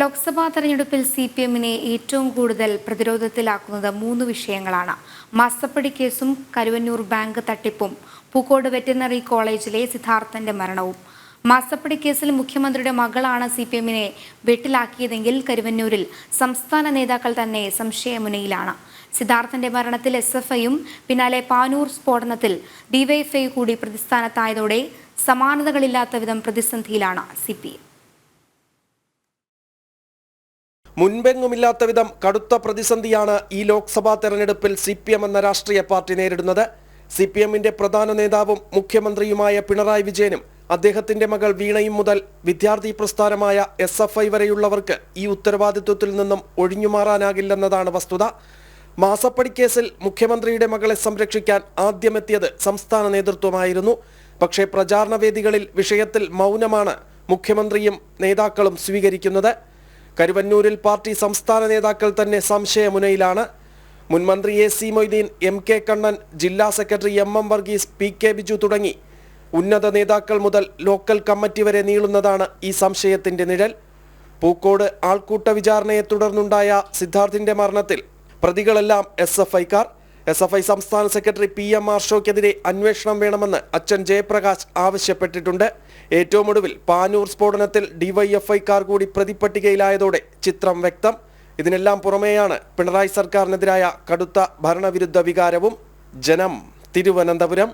ലോക്സഭാ തെരഞ്ഞെടുപ്പിൽ C P എമ്മിനെ ഏറ്റവും കൂടുതൽ പ്രതിരോധത്തിലാക്കുന്നത് മൂന്ന് വിഷയങ്ങളാണ്. മാസപ്പടി കേസും കരുവന്നൂർ ബാങ്ക് തട്ടിപ്പും പൂക്കോട് വെറ്റിനറി കോളേജിലെ സിദ്ധാർത്ഥന്റെ മരണവും. മാസപ്പടി കേസിൽ മുഖ്യമന്ത്രിയുടെ മകളാണ് സി പി എമ്മിനെ വെട്ടിലാക്കിയതെങ്കിൽ കരുവന്നൂരിൽ സംസ്ഥാന നേതാക്കൾ തന്നെ സംശയമുനയിലാണ്. സിദ്ധാർത്ഥന്റെ മരണത്തിൽ എസ് എഫ് ഐയും പിന്നാലെ പാനൂർ സ്ഫോടനത്തിൽ ഡിവൈഎഫ്ഐ കൂടി പ്രതിസ്ഥാനത്തായതോടെ സമാനതകളില്ലാത്ത വിധം പ്രതിസന്ധിയിലാണ് സി പി എം. മുൻപെങ്ങുമില്ലാത്ത വിധം കടുത്ത പ്രതിസന്ധിയാണ് ഈ ലോക്സഭാ തെരഞ്ഞെടുപ്പിൽ സി പി എം എന്ന രാഷ്ട്രീയ പാർട്ടി നേരിടുന്നത്. സി പി എമ്മിന്റെ പ്രധാന നേതാവും മുഖ്യമന്ത്രിയുമായ പിണറായി വിജയനും അദ്ദേഹത്തിന്റെ മകൾ വീണയും മുതൽ വിദ്യാർത്ഥി പ്രസ്ഥാനമായ എസ് എഫ് ഐ വരെയുള്ളവർക്ക് ഈ ഉത്തരവാദിത്വത്തിൽ നിന്നും ഒഴിഞ്ഞുമാറാനാകില്ലെന്നതാണ് വസ്തുത. മാസപ്പടിക്കേസിൽ മുഖ്യമന്ത്രിയുടെ മകളെ സംരക്ഷിക്കാൻ ആദ്യമെത്തിയത് സംസ്ഥാന നേതൃത്വമായിരുന്നു. പക്ഷേ പ്രചാരണ വേദികളിൽ വിഷയത്തിൽ മൗനമാണ് മുഖ്യമന്ത്രിയും നേതാക്കളും സ്വീകരിക്കുന്നത്. കരുവന്നൂരിൽ പാർട്ടി സംസ്ഥാന നേതാക്കൾ തന്നെ സംശയമുനയിലാണ്. മുൻമന്ത്രി A C Moideen M K Kannan ജില്ലാ secretary M M Varghese P K Biju തുടങ്ങി. ഉന്നത നേതാക്കൾ മുതൽ ലോക്കൽ കമ്മിറ്റി വരെ നീളുന്നതാണ് ഈ സംശയത്തിന്റെ നിഴൽ. പൂക്കോട് ആൾക്കൂട്ട വിചാരണയെ തുടർന്നുണ്ടായ സിദ്ധാർത്ഥിന്റെ മരണത്തിൽ പ്രതികളെല്ലാം എസ് എഫ് ഐക്കാർ എസ് എഫ് ഐ സംസ്ഥാന സെക്രട്ടറി പി എം ആർഷോയ്ക്കെതിരെ അന്വേഷണം വേണമെന്ന് അച്ഛൻ ജയപ്രകാശ് ആവശ്യപ്പെട്ടിട്ടുണ്ട്. ഏറ്റവും ഒടുവിൽ പാനൂർ സ്ഫോടനത്തിൽ ഡിവൈഎഫ്ഐക്കാർ കൂടി പ്രതിപ്പട്ടികയിലായതോടെ ചിത്രം വ്യക്തം. ഇതിനെല്ലാം പുറമെയാണ് പിണറായി സർക്കാരിനെതിരായ കടുത്ത ഭരണവിരുദ്ധ വികാരവും. ജനം തിരുവനന്തപുരം.